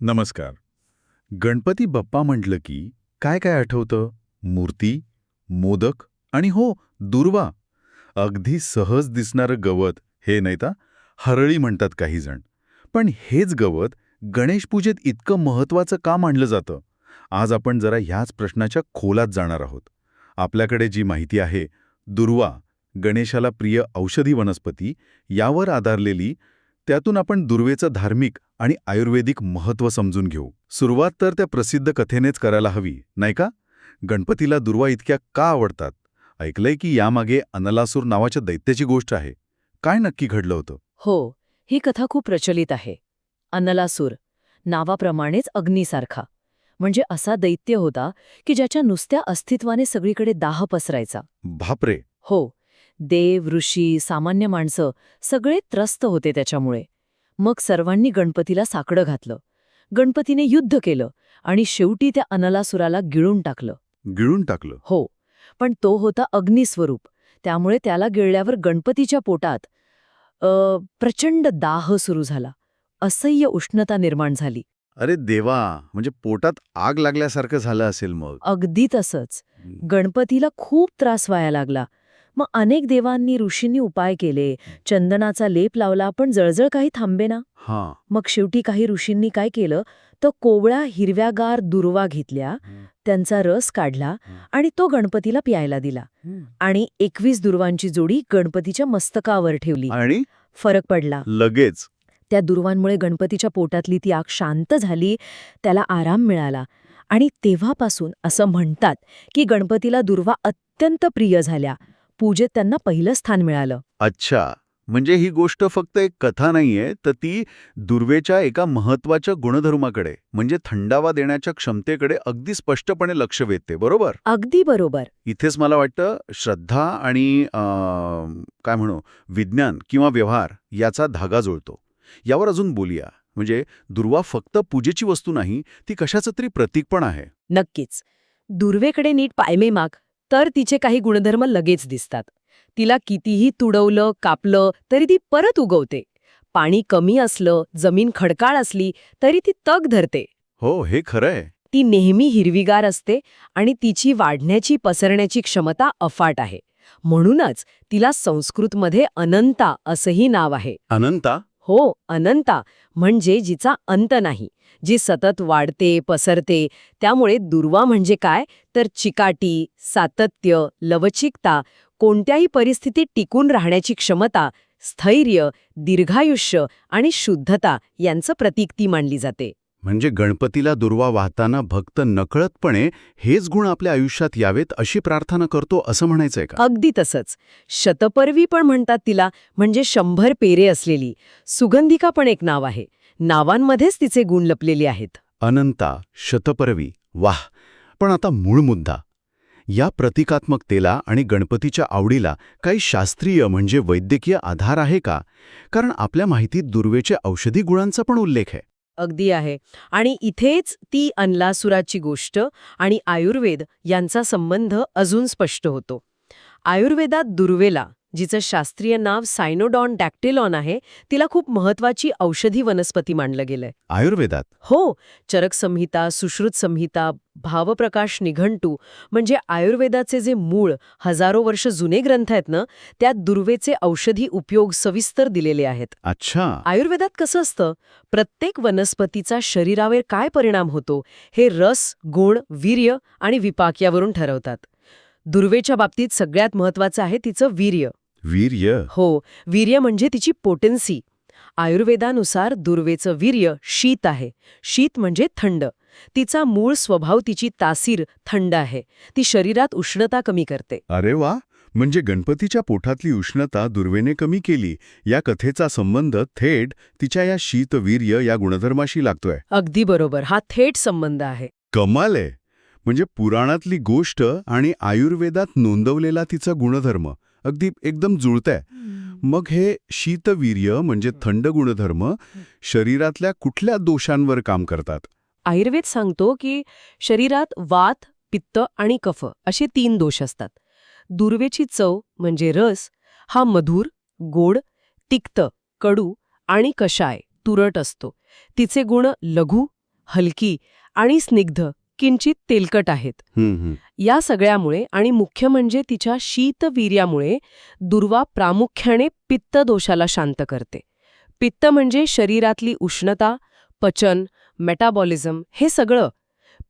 नमस्कार. गणपती बाप्पा म्हटलं की काय काय आठवतं? मूर्ती मोदक आणि हो दुर्वा. अगदी सहज दिसणारं गवत हे नाही का हरळी म्हणतात काही जण. पण हेच गवत गणेश पूजेत इतकं महत्वाचं का मानलं जातं? आज आपण जरा ह्याच प्रश्नाच्या खोलात जाणार आहोत. आपल्याकडे जी माहिती आहे दुर्वा गणेशाला प्रिय औषधी वनस्पती यावर आधारलेली त्यातून आपण दुर्वेचं धार्मिक आणि आयुर्वेदिक महत्त्व समजून घेऊ. सुरुवात तर त्या प्रसिद्ध कथेनेच करायला हवी नाही का? गणपतीला दुर्वा इतक्या का आवडतात? ऐकलंय की यामागे अनलासूर नावाच्या दैत्याची गोष्ट आहे. काय नक्की घडलं होतं? हो ही कथा खूप प्रचलित आहे. अनलासूर नावाप्रमाणेच अग्नीसारखा. म्हणजे असा दैत्य होता की ज्याच्या नुसत्या अस्तित्वाने सगळीकडे दाह पसरायचा. बापरे! हो देव ऋषी सामान्य माणसं सगळे त्रस्त होते त्याच्यामुळे. मग सर्वांनी गणपतीला साकडं घातलं. गणपतीने युद्ध केलं आणि शेवटी त्या अनलासुराला गिळून टाकलं. गिळून टाकलं? हो पण तो होता अग्निस्वरूप. त्यामुळे त्याला गिळल्यावर गणपतीच्या पोटात प्रचंड दाह सुरू झाला. असह्य उष्णता निर्माण झाली. अरे देवा! म्हणजे पोटात आग लागल्यासारखं झालं असेल मग. अगदी तसंच. गणपतीला खूप त्रास व्हायला लागला. मग अनेक देवांनी ऋषींनी उपाय केले. चंदनाचा लेप लावला पण जळजळ काही थांबेना. मग शेवटी काही ऋषींनी काय केलं? तर कोवळ्या हिरव्यागार दुर्वा घेतल्या. त्यांचा रस काढला आणि तो गणपतीला प्यायला दिला. आणि एकवीस दुर्वांची जोडी गणपतीच्या मस्तकावर ठेवली. आणि? फरक पडला. लगेच. त्या दुर्वांमुळे गणपतीच्या पोटातली ती आग शांत झाली. त्याला आराम मिळाला. आणि तेव्हापासून असं म्हणतात की गणपतीला दुर्वा अत्यंत प्रिय झाल्या. पूजेत त्यांना पहिलं स्थान मिळालं. अच्छा. म्हणजे ही गोष्ट फक्त एक कथा नाहीये तर ती दुर्वेच्या एका महत्त्वाच्या गुणधर्माकडे म्हणजे थंडावा देण्याच्या क्षमतेकडे अगदी स्पष्टपणे लक्ष वेधते बरोबर? अगदी बरोबर. इथेच मला वाटतं श्रद्धा आणि काय म्हणू विज्ञान किंवा व्यवहार याचा धागा जुळतो. यावर अजून बोलूया. म्हणजे दुर्वा फक्त पूजेची वस्तू नाही ती कशाचं तरी प्रतीक पण आहे. नक्कीच. दुर्वेकडे नीट पायमे माग. तर तिचे काही गुणधर्म लगेच दिसतात. तिला कितीही तुडवलं कापलं तरी ती परत उगवते. पाणी कमी असलं जमीन खडकाळ असली तरी ती तग धरते. हो हे खरंय. ती नेहमी हिरवीगार असते आणि तिची वाढण्याची पसरण्याची क्षमता अफाट आहे. म्हणूनच तिला संस्कृतमध्ये अनंता असंही नाव आहे. अनंता? हो अनंता म्हणजे जिचा अंत नाही जी सतत वाढते पसरते त्यामुळे दुर्वा म्हणजे काय? तर चिकाटी सातत्य लवचिकता कोणत्याही परिस्थितीत टिकून राहण्याची क्षमता स्थैर्य दीर्घायुष्य आणि शुद्धता यांचं प्रतीक ती मानली जाते. म्हणजे गणपतीला दुर्वा वाहताना भक्त नकळतपणे हेच गुण आपल्या आयुष्यात यावेत अशी प्रार्थना करतो असं म्हणायचंय का? अगदी तसंच. शतपर्वी पण म्हणतात तिला म्हणजे शंभर पेरे असलेली. सुगंधिका पण एक नाव आहे. नावांमध्येच तिचे गुण लपलेले आहेत. अनंता शतपरवी वाह! पण आता मूळ मुद्दा. या प्रतिकात्मकतेला आणि गणपतीच्या आवडीला काही शास्त्रीय म्हणजे वैद्यकीय आधार आहे का? कारण आपल्या माहितीत दुर्वेच्या औषधी गुणांचा पण उल्लेख आहे. अगदी आहे. आणि इथेच ती अनलासुराची गोष्ट आणि आयुर्वेद यांचा संबंध अजून स्पष्ट होतो. आयुर्वेदात दुर्वेला जिचं शास्त्रीय नाव सायनोडॉन डॅक्टेलॉन आहे तिला खूप महत्वाची औषधी वनस्पती मानलं गेलंय. आयुर्वेदात? हो चरक संहिता सुश्रुत संहिता भावप्रकाश निघंटू म्हणजे आयुर्वेदाचे जे मूळ हजारो वर्ष जुने ग्रंथ आहेत ना त्यात दुर्वेचे औषधी उपयोग सविस्तर दिलेले आहेत. अच्छा. आयुर्वेदात कसं असतं? प्रत्येक वनस्पतीचा शरीरावर काय परिणाम होतो? हे रस गुण वीर्य आणि विपाक यावरून ठरवतात. दुर्वेच्या बाबतीत सगळ्यात महत्वाचं आहे तिचं वीर्य. वीर्य? हो वीर्य म्हणजे तिची पोटेन्सी. आयुर्वेदानुसार दुर्वेचं वीर्य शीत आहे. शीत म्हणजे थंड. तिचा मूळ स्वभाव तिची तासीर थंड आहे. ती शरीरात उष्णता कमी करते. अरे वा! म्हणजे गणपतीच्या पोटातली उष्णता दुर्वेने कमी केली. या कथेचा संबंध थेट तिच्या या शीतवीर्य या गुणधर्माशी लागतोय. अगदी बरोबर. हा थेट संबंध आहे. कमाल आहे. म्हणजे पुराणातली गोष्ट आणि आयुर्वेदात नोंदवलेला तिचा गुणधर्म अगदी एकदम जुळतंय. मग हे शीतवीर्य म्हणजे थंड गुणधर्म शरीरातल्या कुठल्या दोषांवर काम करतात? आयुर्वेद सांगतो की शरीरात वात पित्त आणि कफ असे तीन दोष असतात. दुर्वेची चव म्हणजे रस हा मधुर गोड तिक्त कडू आणि कषाय तुरट असतो. तिचे गुण लघु हलकी आणि स्निग्ध किंचित तेलकट आहेत. या सगळ्यामुळे आणि मुख्य म्हणजे तिच्या शीतवीर्यामुळे दुर्वा प्रामुख्याने पित्त दोषाला शांत करते. पित्त म्हणजे शरीरातली उष्णता पचन मेटाबॉलिझम हे सगळं.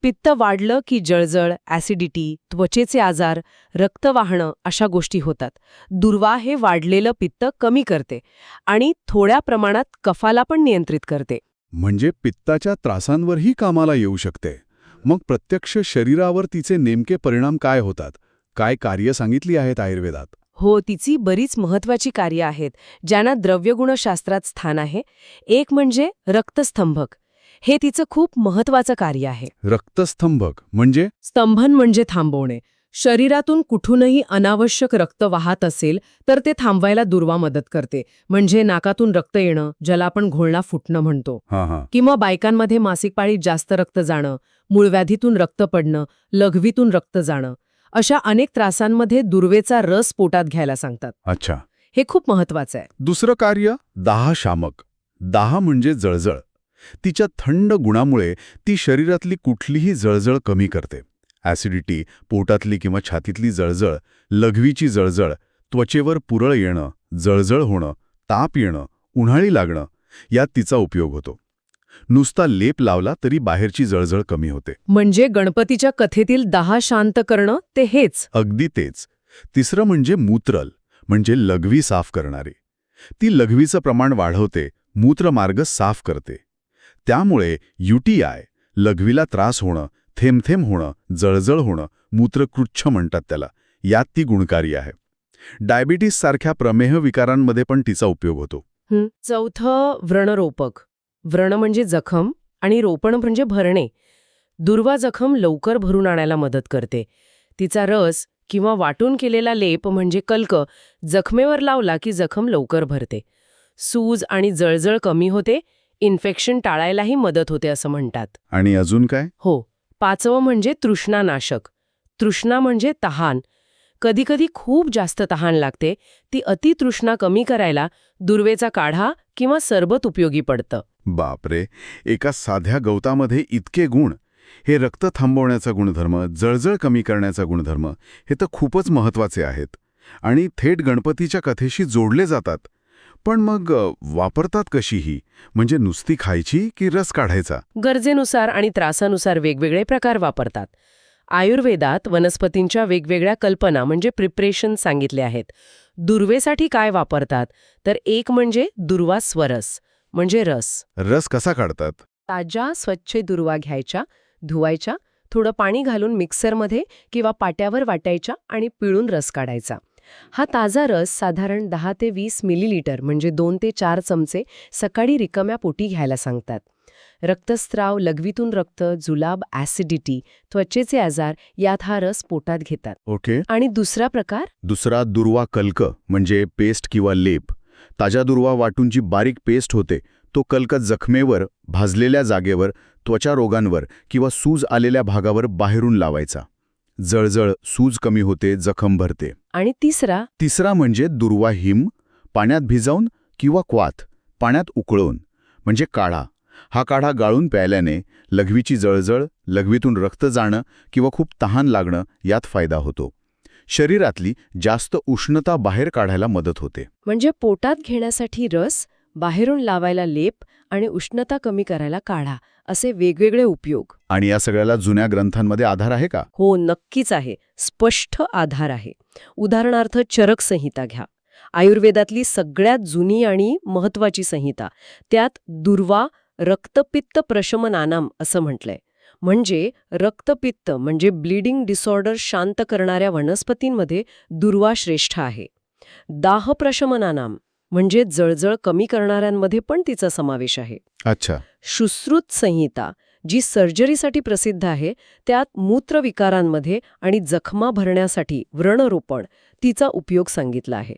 पित्त वाढलं की जळजळ ॲसिडिटी त्वचेचे आजार रक्त वाहणं अशा गोष्टी होतात. दुर्वा हे वाढलेलं पित्त कमी करते आणि थोड्या प्रमाणात कफाला पण नियंत्रित करते. म्हणजे पित्ताच्या त्रासांवरही कामाला येऊ शकते. मग प्रत्यक्ष शरीरावर तिचे नेमके परिणाम काय होतात? काय कार्य सांगितली आहेत आयुर्वेदात? हो तिची बरीच महत्वाची कार्य आहेत ज्यांना द्रव्यगुणशास्त्रात स्थान आहे. एक म्हणजे रक्तस्तंभक. हे तिचं खूप महत्वाचं कार्य आहे. रक्तस्तंभक म्हणजे? स्तंभन म्हणजे थांबवणे. शरीरातून कुठूनही अनावश्यक रक्त वाहत असेल तर ते थांबवायला दुर्वा मदत करते. म्हणजे नाकातून रक्त येणं ज्याला आपण घोळणा फुटणं म्हणतो. किंवा बायकांमध्ये मासिक पाळीत जास्त रक्त जाणं मूळव्याधीतून रक्त पडणं लघवीतून रक्त जाणं अशा अनेक त्रासांमध्ये दुर्वेचा रस पोटात घ्यायला सांगतात. अच्छा. हे खूप महत्वाचं आहे. दुसरं कार्य दाह शामक. दाह म्हणजे जळजळ. तिच्या थंड गुणामुळे ती शरीरातली कुठलीही जळजळ कमी करते. ॲसिडिटी पोटातली किंवा छातीतली जळजळ लघवीची जळजळ त्वचेवर पुरळ येणं जळजळ होणं ताप येणं उन्हाळी लागणं यात तिचा उपयोग होतो. नुसता लेप लावला तरी बाहेरची जळजळ कमी होते. म्हणजे गणपतीच्या कथेतील दहा शांत करणं ते हेच. अगदी तेच. तिसरं म्हणजे मूत्रल म्हणजे लघवी साफ करणारे. ती लघवीचं प्रमाण वाढवते मूत्रमार्ग साफ करते. त्यामुळे युटीआय लघवीला त्रास होणं थेंब थेंब होणं जळजळ होणं मूत्रकृच्छ म्हणतात त्याला यात ती गुणकारी आहे. डायबिटीस सारख्या प्रमेह विकारांमध्ये पण तिचा उपयोग होतो. चौथं व्रणरोपक. व्रण म्हणजे जखम आणि रोपण म्हणजे भरणे. दुर्वा जखम लवकर भरून आणायला मदत करते. तिचा रस किंवा वाटून केलेला लेप म्हणजे कल्क जखमेवर लावला की जखम लवकर भरते. सूज आणि जळजळ कमी होते इन्फेक्शन टाळायलाही मदत होते असं म्हणतात. आणि अजून काय? हो. पाचवं म्हणजे तृष्णानाशक. तृष्णा म्हणजे तहान. कधीकधी खूप जास्त तहान लागते ती अतितृष्णा कमी करायला दुर्वेचा काढा किंवा सरबत उपयोगी पडतं. बापरे! एका साध्या गवतामध्ये इतके गुण. हे रक्त थांबवण्याचा गुणधर्म जळजळ कमी करण्याचा गुणधर्म हे तर खूपच महत्त्वाचे आहेत. आणि थेट गणपतीच्या कथेशी जोडले जातात. पण मग वापरतात कशी ही? म्हणजे नुसती खायची की रस काढायचा? गरजेनुसार आणि त्रासानुसार वेगवेगळे प्रकार वापरतात. आयुर्वेदात वनस्पतींच्या वेगवेगळ्या कल्पना म्हणजे प्रिपरेशन सांगितले आहेत. दुर्वेसाठी काय वापरतात? तर एक म्हणजे दुर्वा स्वरस म्हणजे रस. रस कसा काढतात? ताज्या स्वच्छ दुर्वा घ्यायच्या धुवायच्या थोडं पाणी घालून मिक्सरमध्ये किंवा पाट्यावर वाटायच्या आणि पिळून रस काढायचा. हा ताजा रस साधारण दहा ते वीस मिलीलिटर म्हणजे दोन ते चार चमचे सकाळी रिकाम्या पोटी घ्यायला सांगतात. रक्तस्राव लघवीतून रक्त जुलाब ॲसिडिटी त्वचेचे आजार यात हा रस पोटात घेतात. ओके. आणि दुसरा प्रकार? दुसरा दुर्वा कल्क म्हणजे पेस्ट किंवा लेप. ताज्या दुर्वा वाटून जी बारीक पेस्ट होते. तो कल्क जखमेवर भाजलेल्या जागेवर त्वचा रोगांवर किंवा सूज आलेल्या भागावर बाहेरून लावायचा. जळजळ सूज कमी होते जखम भरते. आणि तिसरा? तिसरा म्हणजे दुर्वा हिम पाण्यात भिजावून किंवा क्वाथ पाण्यात उकळून म्हणजे काढा. हा काढा गाळून प्यायल्याने लघवीची जळजळ लघवीतून रक्त जाणं किंवा खूप तहान लागणं यात फायदा होतो. शरीरातली जास्त उष्णता बाहेर काढायला मदत होते. म्हणजे पोटात घेण्यासाठी रस बाहेरून लावायला लेप आणि उष्णता कमी करायला काढा असे वेगवेगळे उपयोग. आणि या सगळ्याला जुन्या ग्रंथांमध्ये आधार आहे का? हो नक्कीच आहे. स्पष्ट आधार आहे. उदाहरणार्थ चरक संहिता घ्या. आयुर्वेदातली सगळ्यात जुनी आणि महत्वाची संहिता त्यात दुर्वा रक्तपित्त प्रशमनानाम असं म्हटलंय. म्हणजे रक्तपित्त म्हणजे ब्लीडिंग डिसऑर्डर शांत करणाऱ्या वनस्पतींमध्ये दुर्वा श्रेष्ठ आहे. दाह प्रशमनानाम म्हणजे जळजळ कमी करणाऱ्यांमध्ये पण तिचा समावेश आहे. अच्छा. शुश्रुत संहिता जी सर्जरीसाठी प्रसिद्ध आहे त्यात मूत्रविकारांमध्ये आणि जखमा भरण्यासाठी व्रणरोपण तिचा उपयोग सांगितला आहे.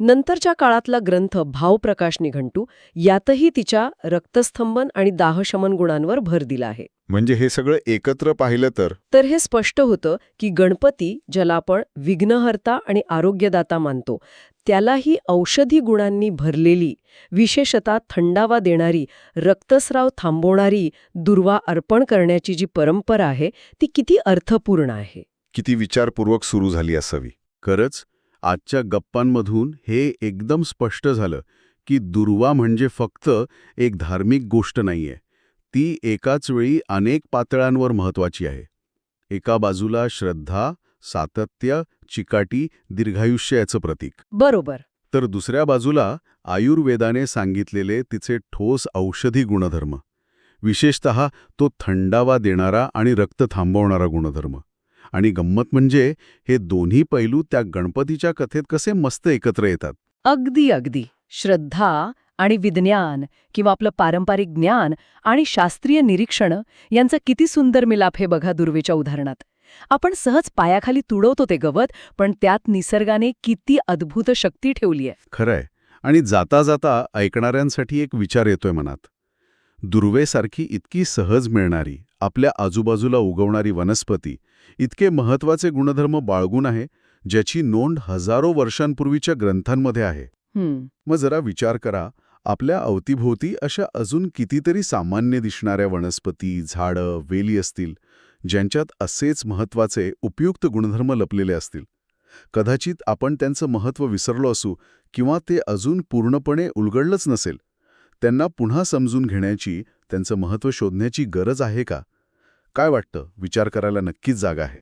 नंतरच्या काळातला ग्रंथ भावप्रकाश निघंटू यातही तिच्या रक्तस्तंभन आणि दाहशमन गुणांवर भर दिला आहे. म्हणजे हे सगळं एकत्र पाहिलं तर? तर हे स्पष्ट होतं की गणपती ज्याला आपण विघ्नहर्ता आणि आरोग्यदाता मानतो त्यालाही औषधी गुणांनी भरलेली विशेषतः थंडावा देणारी रक्तस्राव थांबवणारी दुर्वा अर्पण करण्याची जी परंपरा आहे ती किती अर्थपूर्ण आहे? किती विचारपूर्वक सुरू झाली असावी. खरंच आजच्या गप्पांमधून हे एकदम स्पष्ट झालं की दुर्वा म्हणजे फक्त एक धार्मिक गोष्ट नाहीये. ती एकाच वेळी अनेक पातळ्यांवर महत्वाची आहे. एका बाजूला श्रद्धा सातत्य चिकाटी दीर्घायुष्य याचं प्रतीक. बरोबर. तर दुसऱ्या बाजूला आयुर्वेदाने सांगितलेले तिचे ठोस औषधी गुणधर्म. विशेषत तो थंडावा देणारा आणि रक्त थांबवणारा गुणधर्म. आणि गंमत म्हणजे हे दोन्ही पैलू त्या गणपतीच्या कथेत कसे मस्त एकत्र येतात. अगदी अगदी. श्रद्धा आणि विज्ञान किंवा आपलं पारंपरिक ज्ञान आणि शास्त्रीय निरीक्षण यांचा किती सुंदर मिलाप हे बघा दुर्वेच्या उदाहरणात. आपण सहज पायाखाली तुडवतो ते गवत पण त्यात निसर्गाने किती अद्भुत शक्ती ठेवली आहे. खरंय. आणि जाता जाता ऐकणाऱ्यांसाठी एक विचार येतोय मनात. दुर्वेसारखी इतकी सहज मिळणारी आपल्या आजूबाजूला उगवणारी वनस्पती इतके महत्त्वाचे गुणधर्म बाळगून आहे ज्याची नोंद हजारो वर्षांपूर्वीच्या ग्रंथांमध्ये आहे. मग जरा विचार करा आपल्या अवतीभोवती अशा अजून कितीतरी सामान्य दिसणाऱ्या वनस्पती झाडं वेली असतील ज्यांच्यात असेच महत्त्वाचे उपयुक्त गुणधर्म लपलेले असतील. कदाचित आपण त्यांचं महत्त्व विसरलो असू किंवा ते अजून पूर्णपणे उलगडलंच नसेल. त्यांना पुन्हा समजून घेण्याची त्यांचं महत्त्व शोधण्याची गरज आहे का? काय वाटतं? विचार करायला नक्कीच जागा आहे.